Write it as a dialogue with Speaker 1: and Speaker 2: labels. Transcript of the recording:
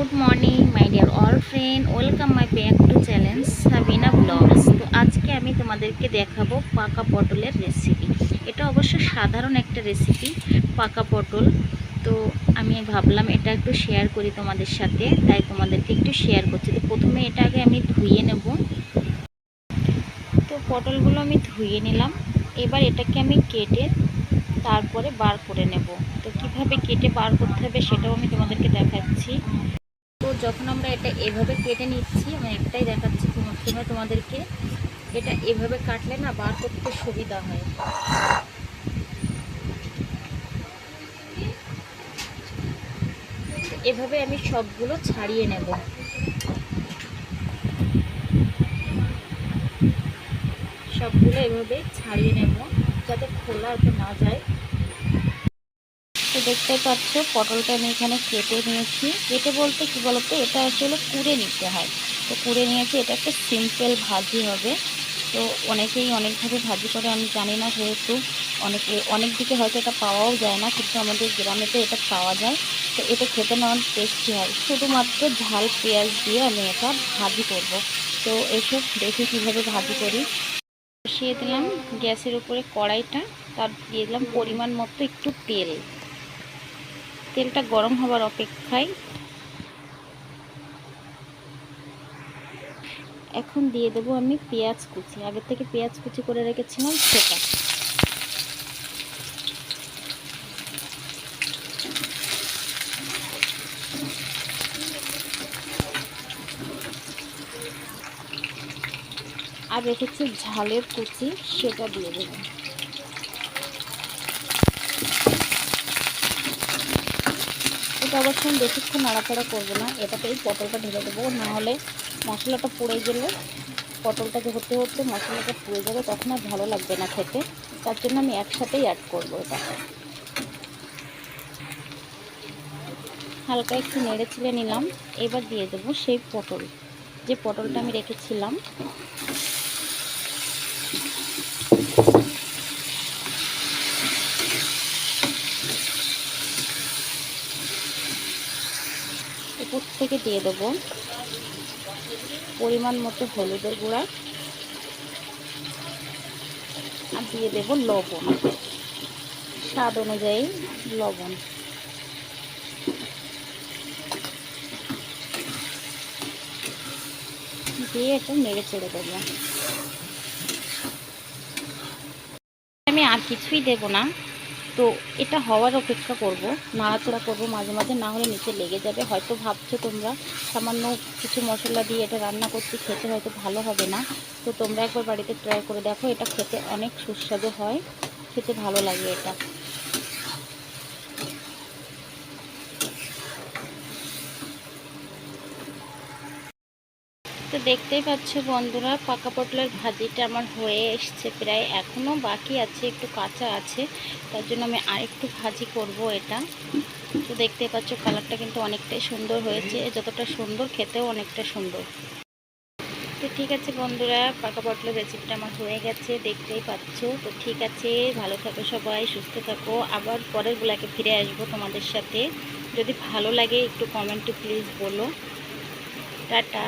Speaker 1: Good morning my dear all friend welcome my back to challenge Sabina blogs তো আজকে আমি তোমাদেরকে দেখাবো পাকা পটলের রেসিপি এটা অবশ্য সাধারণ একটা রেসিপি পাকা পটল। তো আমি ভাবলাম এটা একটু শেয়ার করি তোমাদের সাথে, তাই তোমাদেরকে একটু শেয়ার করছি। তো প্রথমে এটা আগে আমি ধুয়ে নেব। তো পটলগুলো আমি ধুয়ে নিলাম। এবার এটাকে আমি কেটে তারপরে বার করে নেব। তো কীভাবে কেটে বার করতে হবে সেটাও আমি তোমাদেরকে দেখাচ্ছি। যখন আমরা এটা এভাবে কেটে নিচ্ছি, আমি একটাই দেখাচ্ছি প্রথমে তোমাদেরকে। এটা এভাবে কাটলে না বার করতে সুবিধা হয়। এভাবে আমি সবগুলো ছাড়িয়ে নেব। সবগুলো এভাবে ছাড়িয়ে নেব যাতে খোলা না যায়। তো দেখতে পাচ্ছ, পটলটা আমি এখানে কেটে নিয়েছি। কেটে বলতে কি বলতো, এটা আসলে কুড়ে নিতে হয়। তো কুড়ে নিয়েছি, এটা একটা সিম্পল ভাজি হবে। তো অনেকেই অনেকভাবে ভাজি করে, আমি জানি না যেহেতু অনেকে, অনেক দিকে হয়তো এটা পাওয়াও যায় না, কিন্তু আমাদের গ্রামেতে এটা পাওয়া যায়। তো এটা খেতে না অনেক টেস্টি হয়। শুধুমাত্র ঝাল, পেঁয়াজ দিয়ে আমি এটা ভাজি করব। তো এসব দেখি কীভাবে ভাজি করি। বসিয়ে দিলাম গ্যাসের উপরে কড়াইটা, তার দিয়ে দিলাম পরিমাণ মতো একটু তেল। তেলটা গরম হবার অপেক্ষায় এখন দিয়ে দেবো আমি পেঁয়াজ কুচি। আগে থেকে পেঁয়াজ কুচি করে রেখেছিলাম, সেটা। আর রেখেছি ঝালের কুচি, সেটা দিয়ে দেবো। অবশ্য আমি বেশিক্ষণ নাড়াচাড়া করব না। এটাতেই পটলটা ঢেলে দেবো। নাহলে মশলাটা পুড়ে গেলে, পটলটাকে হতে হতে মশলাটা পুড়ে যাবে, তখন আর ভালো লাগবে না খেতে। তার জন্য আমি একসাথেই অ্যাড করব এটা হালকা একটু নেড়ে ছিলে নিলাম। এবার দিয়ে দেবো সেই পটল। যে পটলটা আমি রেখেছিলাম উপর থেকে দিয়ে দেবো পরিমাণ মতো হলুদের গুঁড়া আর দিয়ে দেব লবণ। স্বাদ অনুযায়ী লবণ। দিয়ে একটু নেড়ে চেড়ে দেবো। আমি আর কিছুই দেব না। তো এটা হওয়ার অপেক্ষা করব, নাড়াচাড়া করব মাঝে মাঝে, না হলে নিচে লেগে যাবে। হয়তো ভাবছ তোমরা সামান্য কিছু মশলা দিয়ে এটা রান্না করছি, খেতে হয়তো ভালো হবে না। তো তোমরা একবার বাড়িতে ট্রাই করে দেখো, এটা খেতে অনেক সুস্বাদু হয়, খেতে ভালো লাগে এটা। তো দেখতেই পাচ্ছ বন্ধুরা, পাকা পটলের ভাজিটা আমার হয়ে এসছে প্রায় এখনও বাকি আছে, একটু কাঁচা আছে, তার জন্য আমি আরেকটু ভাজি করব এটা। তো দেখতে পাচ্ছ কালারটা কিন্তু অনেকটাই সুন্দর হয়েছে, যতটা সুন্দর খেতেও অনেকটা সুন্দর। তো ঠিক আছে বন্ধুরা, পাকা পটলের রেসিপিটা আমার হয়ে গেছে, দেখতেই পাচ্ছ। তো ঠিক আছে, ভালো থাকো সবাই, সুস্থ থাকো। আবার পরের গুলাকে ফিরে আসব তোমাদের সাথে। যদি ভালো লাগে একটু কমেন্টে প্লিজ বলো। টাটা।